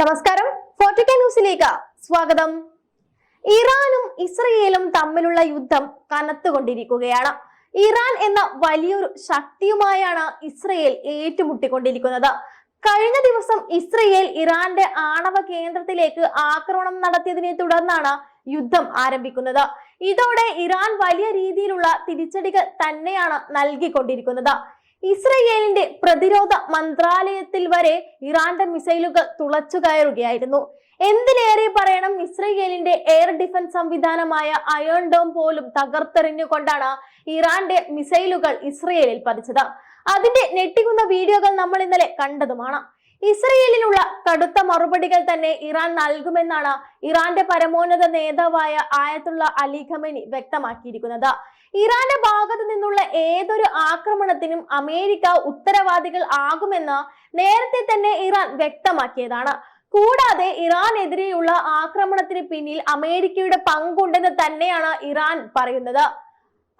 നമസ്കാരം. ഫോർട്ടിക്ക ന്യൂസിലേക്ക് സ്വാഗതം. ഇറാനും ഇസ്രയേലും തമ്മിലുള്ള യുദ്ധം കനത്തുകൊണ്ടിരിക്കുകയാണ്. ഇറാൻ എന്ന വലിയൊരു ശക്തിയുമായാണ് ഇസ്രയേൽ ഏറ്റുമുട്ടിക്കൊണ്ടിരിക്കുന്നത്. കഴിഞ്ഞ ദിവസം ഇസ്രയേൽ ഇറാന്റെ ആണവ കേന്ദ്രത്തിലേക്ക് ആക്രമണം നടത്തിയതിനെ തുടർന്നാണ് യുദ്ധം ആരംഭിക്കുന്നത്. ഇതോടെ ഇറാൻ വലിയ രീതിയിലുള്ള തിരിച്ചടികൾ തന്നെയാണ് നൽകിക്കൊണ്ടിരിക്കുന്നത്. ഇസ്രയേലിന്റെ പ്രതിരോധ മന്ത്രാലയത്തിൽ വരെ ഇറാന്റെ മിസൈലുകൾ തുളച്ചു കയറുകയായിരുന്നു. എന്തിനേറെ പറയണം ഇസ്രയേലിന്റെ എയർ ഡിഫൻസ് സംവിധാനമായ അയേൺ ഡോം പോലും തകർത്തെറിഞ്ഞുകൊണ്ടാണ് ഇറാന്റെ മിസൈലുകൾ ഇസ്രയേലിൽ പതിച്ചത്. അതിന്റെ ഞെട്ടിക്കുന്ന വീഡിയോകൾ നമ്മൾ ഇന്നലെ കണ്ടതുമാണ്. ഇസ്രയേലിനുള്ള കടുത്ത മറുപടികൾ തന്നെ ഇറാൻ നൽകുമെന്നാണ് ഇറാന്റെ പരമോന്നത നേതാവായ ആയത്തുള്ള അലി ഖമനി വ്യക്തമാക്കിയിരിക്കുന്നത്. ഇറാന്റെ ഭാഗത്തു നിന്നുള്ള ഏതൊരു ആക്രമണത്തിനും അമേരിക്ക ഉത്തരവാദികൾ ആകുമെന്ന് നേരത്തെ തന്നെ ഇറാൻ വ്യക്തമാക്കിയതാണ്. കൂടാതെ ഇറാനെതിരെയുള്ള ആക്രമണത്തിന് പിന്നിൽ അമേരിക്കയുടെ പങ്കുണ്ടെന്ന് തന്നെയാണ് ഇറാൻ പറയുന്നത്.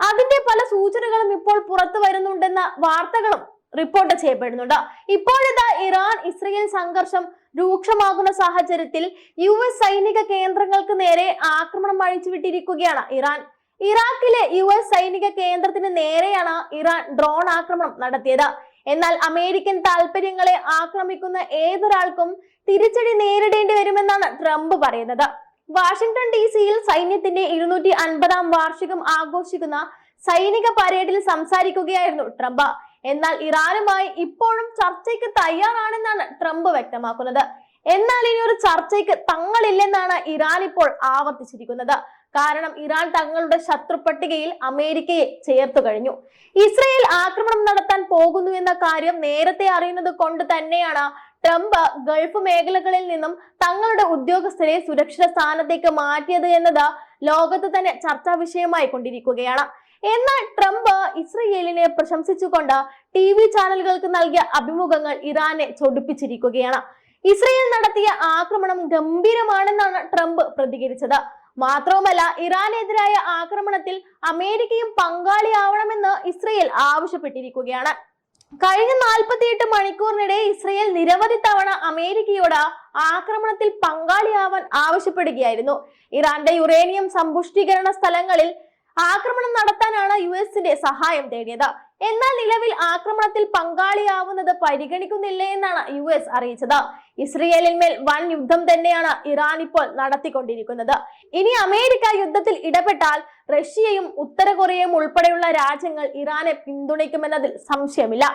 അതിന്റെ പല സൂചനകളും ഇപ്പോൾ പുറത്തു വരുന്നുണ്ടെന്ന വാർത്തകളും റിപ്പോർട്ട് ചെയ്യപ്പെടുന്നുണ്ട്. ഇപ്പോഴിതാ ഇറാൻ ഇസ്രയേൽ സംഘർഷം രൂക്ഷമാകുന്ന സാഹചര്യത്തിൽ യു എസ് സൈനിക കേന്ദ്രങ്ങൾക്ക് നേരെ ആക്രമണം അഴിച്ചുവിട്ടിരിക്കുകയാണ് ഇറാൻ. ഇറാഖിലെ യു എസ് സൈനിക കേന്ദ്രത്തിന് നേരെയാണ് ഇറാൻ ഡ്രോൺ ആക്രമണം നടത്തിയത്. എന്നാൽ അമേരിക്കൻ താൽപര്യങ്ങളെ ആക്രമിക്കുന്ന ഏതൊരാൾക്കും തിരിച്ചടി നേരിടേണ്ടി വരുമെന്നാണ് ട്രംപ് പറയുന്നത്. വാഷിംഗ്ടൺ ഡി സിയിൽ സൈന്യത്തിന്റെ ഇരുന്നൂറ്റി അൻപതാം വാർഷികം ആഘോഷിക്കുന്ന സൈനിക പരേഡിൽ സംസാരിക്കുകയായിരുന്നു ട്രംപ്. എന്നാൽ ഇറാനുമായി ഇപ്പോഴും ചർച്ചയ്ക്ക് തയ്യാറാണെന്നാണ് ട്രംപ് വ്യക്തമാക്കുന്നത്. എന്നാൽ ഇനി ഒരു ചർച്ചയ്ക്ക് തങ്ങളില്ലെന്നാണ് ഇറാൻ ഇപ്പോൾ ആവർത്തിച്ചിരിക്കുന്നത്. കാരണം ഇറാൻ തങ്ങളുടെ ശത്രുപട്ടികയിൽ അമേരിക്കയെ ചേർത്തു കഴിഞ്ഞു. ഇസ്രയേൽ ആക്രമണം നടത്താൻ പോകുന്നു എന്ന കാര്യം നേരത്തെ അറിയുന്നത് കൊണ്ട് തന്നെയാണ് ട്രംപ് ഗൾഫ് മേഖലകളിൽ നിന്നും തങ്ങളുടെ ഉദ്യോഗസ്ഥരെ സുരക്ഷിത സ്ഥാനത്തേക്ക് മാറ്റിയത് എന്നത് ലോകത്ത് തന്നെ ചർച്ചാ വിഷയമായി കൊണ്ടിരിക്കുകയാണ്. എന്നാൽ ട്രംപ് ഇസ്രയേലിനെ പ്രശംസിച്ചുകൊണ്ട് ടി വി ചാനലുകൾക്ക് നൽകിയ അഭിമുഖങ്ങൾ ഇറാനെ ചൊടിപ്പിച്ചിരിക്കുകയാണ്. ഇസ്രയേൽ നടത്തിയ ആക്രമണം ഗംഭീരമാണെന്നാണ് ട്രംപ് പ്രതികരിച്ചത്. മാത്രവുമല്ല ഇറാനെതിരായ ആക്രമണത്തിൽ അമേരിക്കയും പങ്കാളിയാവണമെന്ന് ഇസ്രയേൽ ആവശ്യപ്പെട്ടിരിക്കുകയാണ്. കഴിഞ്ഞ നാൽപ്പത്തിയെട്ട് മണിക്കൂറിനിടെ ഇസ്രയേൽ നിരവധി തവണ അമേരിക്കയോട് ആക്രമണത്തിൽ പങ്കാളിയാവാൻ ആവശ്യപ്പെടുകയായിരുന്നു. ഇറാന്റെ യുറേനിയം സമ്പുഷ്ടീകരണ സ്ഥലങ്ങളിൽ ആക്രമണം നടത്താനാണ് യു എസിന്റെ സഹായം തേടിയത്. എന്നാൽ നിലവിൽ ആക്രമണത്തിൽ പങ്കാളിയാവുന്നത് പരിഗണിക്കുന്നില്ല എന്നാണ് യു എസ് അറിയിച്ചത്. ഇസ്രയേലിന്മേൽ വൻ യുദ്ധം തന്നെയാണ് ഇറാൻ ഇപ്പോൾ നടത്തിക്കൊണ്ടിരിക്കുന്നത്. ഇനി അമേരിക്ക യുദ്ധത്തിൽ ഇടപെട്ടാൽ റഷ്യയും ഉത്തര കൊറിയയും ഉൾപ്പെടെയുള്ള രാജ്യങ്ങൾ ഇറാനെ പിന്തുണയ്ക്കുമെന്നതിൽ സംശയമില്ല.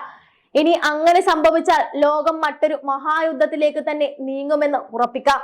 ഇനി അങ്ങനെ സംഭവിച്ചാൽ ലോകം മറ്റൊരു മഹായുദ്ധത്തിലേക്ക് തന്നെ നീങ്ങുമെന്ന് ഉറപ്പിക്കാം.